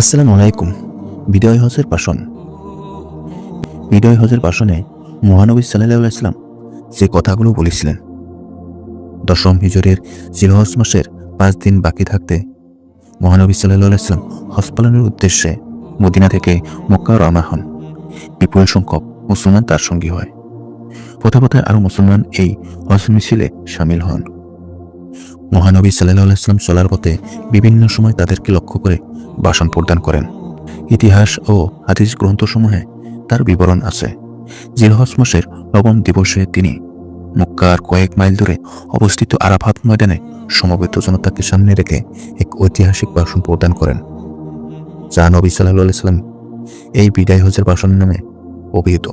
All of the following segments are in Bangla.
আসসালামু আলাইকুম। বিদয় হজের পাশন বিদয় হজের পাশনে মহানবী সাল্লাহ ইসলাম যে কথাগুলো বলেছিলেন, দশম হিজরের জিলহজ মাসের পাঁচ দিন বাকি থাকতে মহানবী সাল্লাহ ইসলাম হজ পালনের উদ্দেশ্যে মদিনা থেকে মক্কা রওনা হন। বিপুল সংখ্যক মুসলমান তার সঙ্গী হয়। পথে পথে আরও মুসলমান এই হজ মিছিলে সামিল হন। মহানবী সাল্লাহ ইসলাম চলার পথে বিভিন্ন সময় তাদেরকে লক্ষ্য করে ভাষণ প্রদান করেন। ইতিহাস ও হাদিস গ্রন্থসমূহে তার বিবরণ আছে। জিলহজ মাসের নবম দিবসে তিনি মক্কার কয়েক মাইল দূরে অবস্থিত আরাফাত ময়দানে সমবেত জনতাকে সামনে রেখে এক ঐতিহাসিক ভাষণ প্রদান করেন। যা নবী সাল্লাহ এই বিদায় হজের ভাষণ নামে অভিহিত।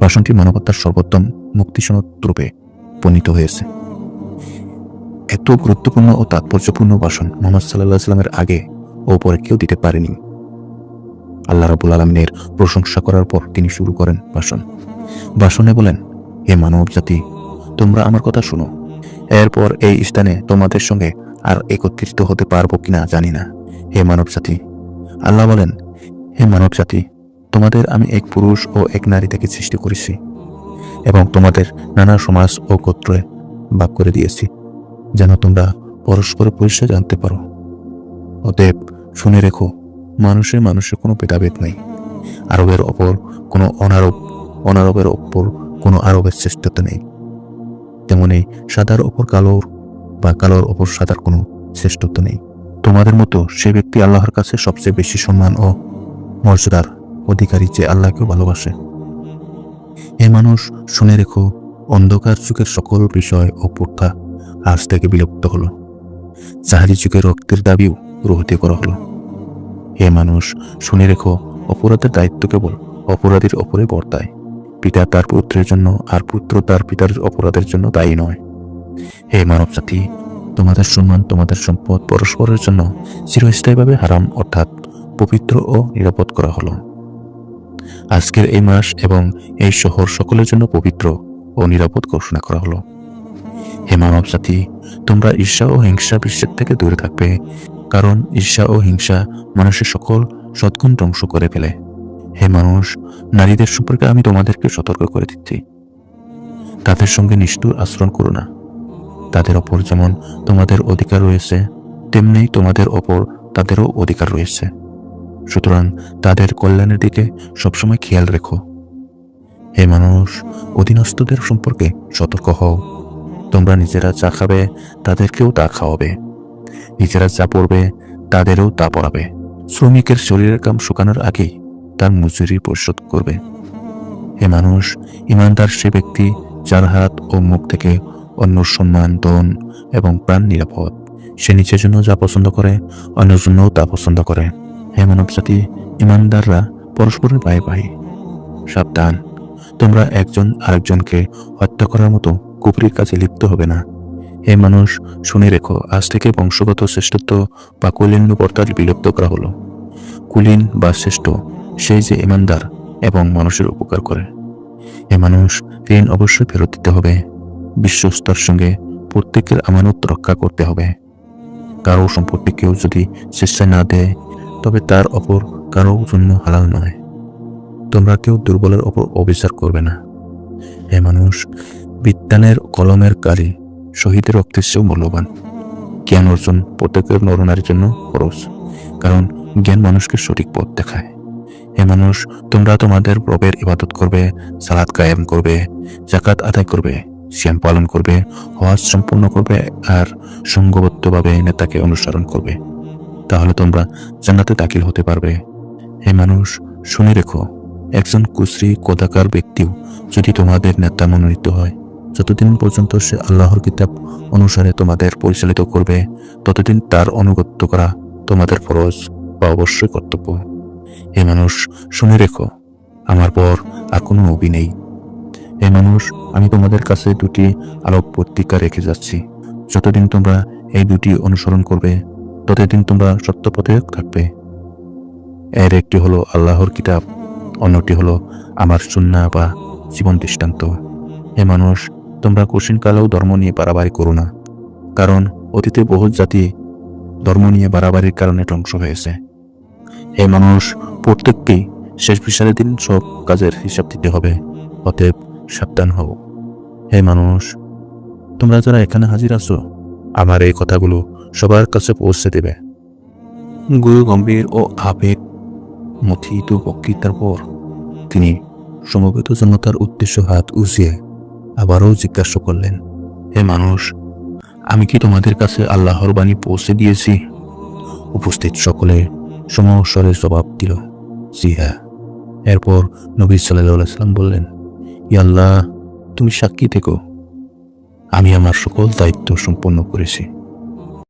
ভাষণটি মানবতার সর্বোত্তম মুক্তিসনদ রূপে উপনীত হয়েছে। এত গুরুত্বপূর্ণ ও তাৎপর্যপূর্ণ ভাষণ মোহাম্মদ সাল্লাহ সাল্লামের আগে ও পরে কেউ দিতে পারেনি। আল্লাহ রাবুল আলমিনের প্রশংসা করার পর তিনি শুরু করেন ভাষণ। ভাষণে বলেন, হে মানব জাতি তোমরা আমার কথা শুনো। এরপর এই স্থানে তোমাদের সঙ্গে আর একত্রিত হতে পারব কিনা জানি না। হে মানব জাতি আল্লাহ বলেন, হে মানব জাতি তোমাদের আমি এক পুরুষ ও এক নারী থেকে সৃষ্টি করেছি এবং তোমাদের নানা সমাজ ও গোত্রে ভাগ করে দিয়েছি। যেন তোমরা পরস্পর পরিচয় জানতে পারো। অতএব শুনে রেখো, মানুষের মানুষের কোনো ভেদাভেদ নেই, আরবের ওপর কোনো অনারব, অনারবের ওপর কোনো আরবের শ্রেষ্ঠত্ব নেই। তেমনি সাদার ওপর কালোর বা কালোর ওপর সাদার কোনো শ্রেষ্ঠত্ব নেই। তোমাদের মতো সে ব্যক্তি আল্লাহর কাছে সবচেয়ে বেশি সম্মান ও মর্যাদার অধিকারী যে আল্লাহকেও ভালোবাসে। এ মানুষ, শুনে রেখো, অন্ধকার যুগের সকল বিষয় ও প্রথা আজ থেকে বিলুপ্ত হলো। জাহারি যুগের রক্তের দাবিও রহিত করা হলো। হে মানুষ, শুনে রেখো, অপরাধের দায়িত্ব কেবল অপরাধীর ওপরে বর্তায়। পিতা তার পুত্রের জন্য আর পুত্র তার পিতার অপরাধের জন্য দায়ী নয়। হে মানব জাতি তোমাদের সম্মান, তোমাদের সম্পদ পরস্পরের জন্য চিরস্থায়ীভাবে হারাম, অর্থাৎ পবিত্র ও নিরাপদ করা হলো। আজকের এই মাস এবং এই শহর সকলের জন্য পবিত্র ও নিরাপদ ঘোষণা করা হলো। হে মানব জাতি তোমরা ঈর্ষা ও হিংসা বিশ্বের থেকে দূরে থাকবে, কারণ ঈর্ষা ও হিংসা মানুষের সকল সদ্গুণ ধ্বংস করে ফেলে। হে মানুষ, নারীদের সম্পর্কে আমি তোমাদেরকে সতর্ক করে দিচ্ছি। তাদের সঙ্গে নিষ্ঠুর আচরণ করো না। তাদের ওপর যেমন তোমাদের অধিকার রয়েছে, তেমনি তোমাদের ওপর তাদেরও অধিকার রয়েছে। সুতরাং তাদের কল্যাণের দিকে সবসময় খেয়াল রেখো। হে মানুষ, অধীনস্থদের সম্পর্কে সতর্ক হও। তোমরা নিজেরা যা খাবে, তাদেরকেও তা খাওয়াবে। নিজেরা যা পড়বে, তাদেরও তা পড়াবে। শ্রমিকের শরীরের কাম শুকানোর আগেই তার মজুরি পরিশোধ করবে। হে মানুষ, ইমানদার সে ব্যক্তি যার হাত ও মুখ থেকে অন্য সম্মান, দন এবং প্রাণ নিরাপদ, সে নিজের জন্য যা পছন্দ করে, অন্যের জন্যও তা পছন্দ করে। হে মানব জাতি ইমানদাররা পরস্পরের পায়ে পায়ে। সাবধান, তোমরা একজন আরেকজনকে হত্যা করার মতো কুপুরির কাছে লিপ্ত হবে না। হে মানুষ, শুনে রেখো, আজ থেকে বংশগত শ্রেষ্ঠত্ব বা কুলিন্য বর্তার বিলুপ্ত করা হলো। কুলীন বা শ্রেষ্ঠ, সেই যে ইমানদার এবং মানুষের উপকার করে। হে মানুষ, ঋণ অবশ্যই ফেরত দিতে হবে। বিশ্বস্তর সঙ্গে প্রত্যেকের আমানত রক্ষা করতে হবে। কারও সম্পত্তি কেউ যদি চেষ্টায় না দেয়, তবে তার অপর কারও জন্য হালাল নয়। তোমরা কেউ দুর্বলের ওপর অবিচার করবে না। হে মানুষ বিজ্ঞানের কলমের কালি শহীদের রক্তের চেয়েও মূল্যবান। জ্ঞান অর্জন প্রত্যেকের নরনারীর জন্য খরচ কারণ জ্ঞান মানুষকে সঠিক পথ দেখায়। হে মানুষ, তোমরা তোমাদের প্রবের ইবাদত করবে সালাদ কায়েম করবে জাকাত আদায় করবে শ্যাম পালন করবে, হজ সম্পূর্ণ করবে আর সঙ্গবদ্ধভাবে নেতাকে অনুসরণ করবে। তাহলে তোমরা জান্নাতে দাখিল হতে পারবে। হে মানুষ, শুনে রেখো, একজন কুশ্রী কোদাকার ব্যক্তিও যদি তোমাদের নেতা মনোনীত হয় যতদিন পর্যন্ত সে আল্লাহর কিতাব অনুসারে তোমাদের পরিচালিত করবে, ততদিন তার অনুগত্য করা তোমাদের ফরজ বা অবশ্যই কর্তব্য। হে মানুষ, শুনে রেখো, আমার পর আর কোনো নবী নেই। হে মানুষ, আমি তোমাদের কাছে দুটি আলোক পত্রিকা রেখে যাচ্ছি। যতদিন তোমরা এই দুটি অনুসরণ করবে, ততদিন তোমরা সত্যপথে থাকবে। এর একটি হলো আল্লাহর কিতাব, অন্যটি হলো আমার সুন্না বা জীবন দৃষ্টান্ত। হে মানুষ তোমরা কঠিনকালেও ধর্ম নিয়ে বাড়াবাড়ি করো না। কারণ অতীতে বহু জাতি ধর্ম নিয়ে বাড়াবাড়ির কারণে ধ্বংস হয়েছে। হে মানুষ প্রত্যেককেই শেষ বিচারের দিন সব কাজের হিসাব দিতে হবে, অতএব সাবধান হও। হে মানুষ, তোমরা যারা এখানে হাজির আছো, আমার এই কথাগুলো সবার কাছে পৌঁছে দেবে। গুরু গম্ভীর ও আবেগ মথিত বক্তৃতার পর তিনি সমবেত জনতার উদ্দেশ্য হাত উঁচিয়ে আবারও জিজ্ঞাসা করলেন, হে মানুষ, আমি কি তোমাদের কাছে আল্লাহর বাণী পৌঁছে দিয়েছি? উপস্থিত সকলে সমস্বরে জবাব দিল, জি হ্যাঁ। এরপর নবী সাল্লাম বললেন, ই আল্লাহ, তুমি সাক্ষী থেকো। আমি আমার সকল দায়িত্ব সম্পন্ন করেছি।